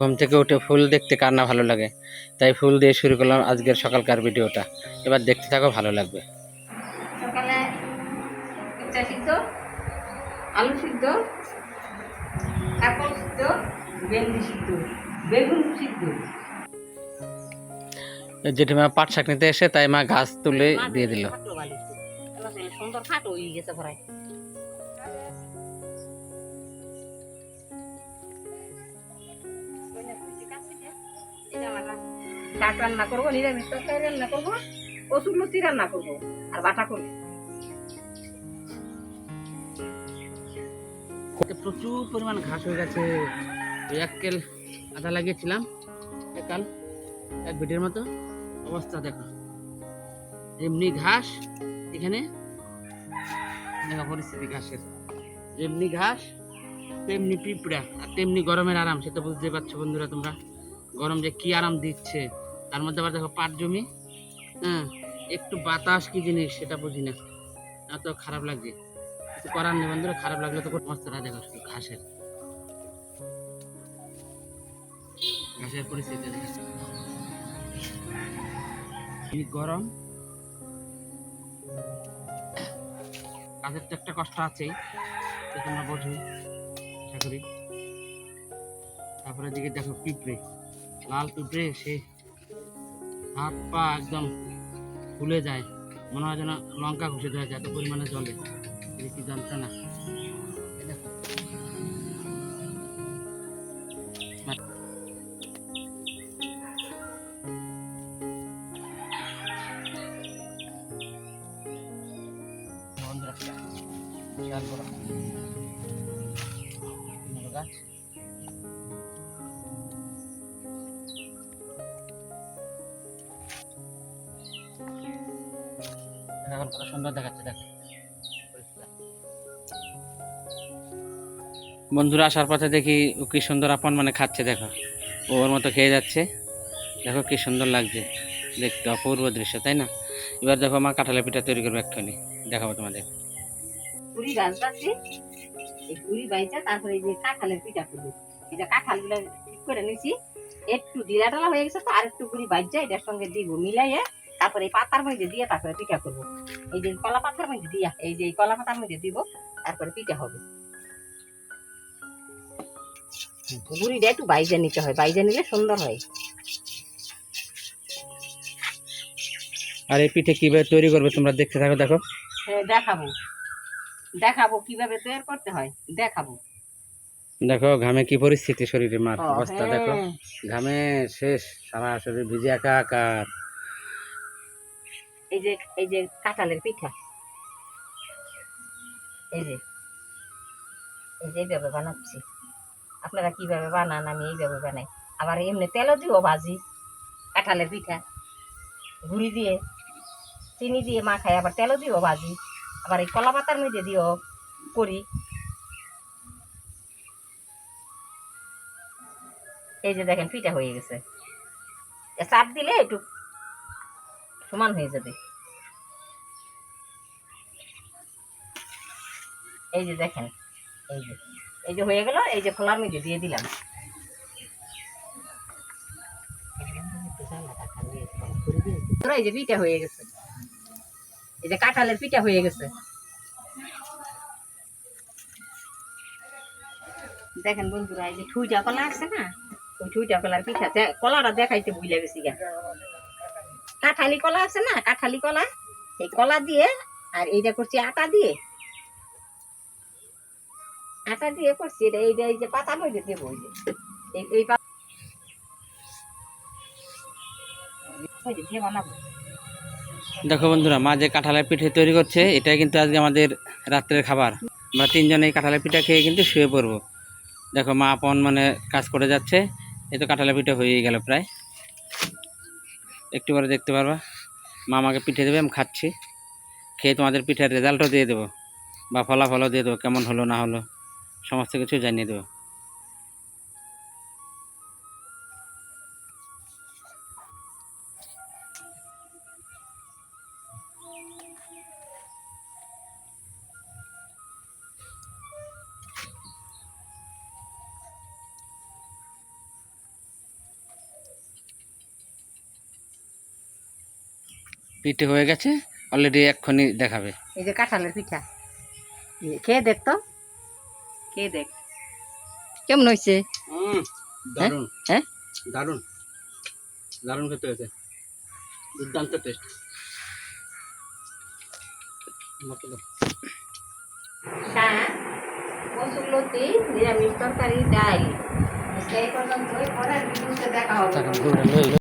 ঘুম থেকে উঠে ফুল দেখতে কার না ভালো লাগে। তাই ফুল দিয়ে শুরু করলাম আজকের সকালকার ভিডিওটা। এবার দেখতে থাকো ভালো লাগবে। সকালে উচ্চা সিদ্ধ আলু সিদ্ধ কাপড় সিদ্ধ ভেন্ডি সিদ্ধ বেগুন সিদ্ধ। জেঠিমা পাট শাক নিতে এসে তাই মা গাছ তুলে দিয়ে দিল। সুন্দর হয়ে গেছে শাক রান্না করব, নিরামিষ তরকারি রান্না করব লতি রান্না করব, আর বাটা করব প্রচুর পরিমাণ ঘাস হয়ে গেছে। এক কেল আদা লাগিয়েছিলাম একাল এক মতো। অবস্থা দেখো। এমনি ঘাস, এখানে দেখো পরিস্থিতি ঘাসের। যেমনি ঘাস, তেমনি পিঁপড়া, আর তেমনি গরমের আরাম সেটা বুঝতে পারছ বন্ধুরা তোমরা। গরম যে কি আরাম দিচ্ছে। তার মধ্যে আবার দেখো পাট জমি। হ্যাঁ একটু বাতাস কি জিনিস সেটা বুঝি না। এত খারাপ লাগছে। কিছু করার নেই বন্ধুরা, খারাপ লাগলে তো অবস্থাটা দেখো শুধু ঘাসের। ঘাসের পরিস্থিতি গরম। কাজের তো একটা কষ্ট আছেই তো তোমরা বোঝো, আশা করি। তারপরে দিকে দেখো পিঁপড়ে। লাল পিঁপড়ে সে হাত পা একদম ফুলে যায়। মনে হয় যেন লঙ্কা ঘষে দেওয়া যায় এত পরিমাণে জলে। কি যন্ত্রণা গাছ। এখন কত সুন্দর দেখাচ্ছে, দেখো। বন্ধুরা, আসার পথে দেখি ও কি সুন্দর আপন মানে খাচ্ছে, দেখো। ও ওর মতো খেয়ে যাচ্ছে। দেখো কি সুন্দর লাগছে। দেখতে অপূর্ব দৃশ্য, তাই না? এবার দেখো মা কাঁঠালের পিঠা তৈরি করবে এক্ষুনি। দেখাবো তোমাদের। ঠিক করে একটু ডালা হয়ে গেছে তো আর একটু পুরি ভাজা এটার সঙ্গে দিব, মিলাইয়ে তারপরে এই পাতার মধ্যে দিয়ে তারপরে পিঠা করব। এই যে কলা পাতার মধ্যে দিয়া এই যে কলা পাতার মধ্যে দিব তারপরে পিঠা হবে। বুড়িটা একটু বাইজা নিতে হয় বাইজা নিলে সুন্দর হয়। আর এই পিঠে কীভাবে তৈরি করবে তোমরা দেখতে থাকো দেখো। হ্যাঁ, দেখাবো। দেখাবো কীভাবে তৈরি করতে হয় দেখাবো। দেখো ঘামে কি পরিস্থিতি শরীরে মার অবস্থা দেখো। হ্যাঁ। ঘামে শেষ সারা শরীর ভিজে একাকার। এই যে এই যে কাঁঠালের পিঠা। এই যে এই যে এইভাবে বানাচ্ছি। আপনারা কীভাবে বানান, আমি এইভাবে বানাই। আবার এমনি তেলও দিও ভাজি কাঁঠালের পিঠা। ঘুরি দিয়ে, চিনি দিয়ে মাখাই আবার তেলও দিও ভাজি। আবার এই কলা পাতার মধ্যে দিও করি। এই যে দেখেন, পিঠা হয়ে গেছে। চাপ দিলে একটু সমান হয়ে যাবে। এই যে দেখেন, এই যে এই যে হয়ে গেল, এই যে দিয়ে দিলাম। এই যে পিঠা হয়ে গেছে। এই যে কাঁঠালের পিঠা হয়ে গেছে। দেখেন বন্ধুরা, এই যে ঠুইটা কলা আছে না, ওই ঠুইটা কলার পিঠা কলাটা দেখাইতে ভুলে গেছি গা। কাঁঠালি কলা আছে না, কাঁঠালি কলা এই কলা দিয়ে আর এইটা করছি আটা দিয়ে। আটা দিয়ে করছি, এটা এইটা এই যে পাতা মধ্যে দেবো যে। এই- দেখো বন্ধুরা, মা যে কাঁঠালের পিঠে তৈরি করছে, এটাই কিন্তু আজকে আমাদের রাত্রের খাবার। আমরা তিনজনে এই কাঁঠালের পিঠা খেয়ে কিন্তু শুয়ে পড়ব। দেখো মা আপন মানে কাজ করে যাচ্ছে, এই তো কাঁঠালের পিঠে হয়েই গেল প্রায়। একটু পরে দেখতে পারবা। মা আমাকে পিঠে দেবে, আমি খাচ্ছি। খেয়ে তোমাদের পিঠের রেজাল্টও দিয়ে দেবো। বা ফলাফলও দিয়ে দেবো, কেমন হলো না হলো, সমস্ত কিছু জানিয়ে দেবো। পিঠে হয়ে গেছে অলরেডি এক্ষুনি দেখাবে। এই যে কাঁঠালের পিঠা। খেয়ে দেখ তো। খেয়ে দেখ। কেমন হয়েছে? দারুণ। হ্যাঁ? দারুণ। দারুণ খেতে হয়েছে। দুর্দান্ত টেস্ট শাক নিরামিষ তরকারি ডাল। এই পর্যন্ত পরের ভিডিওতে দেখা হবে।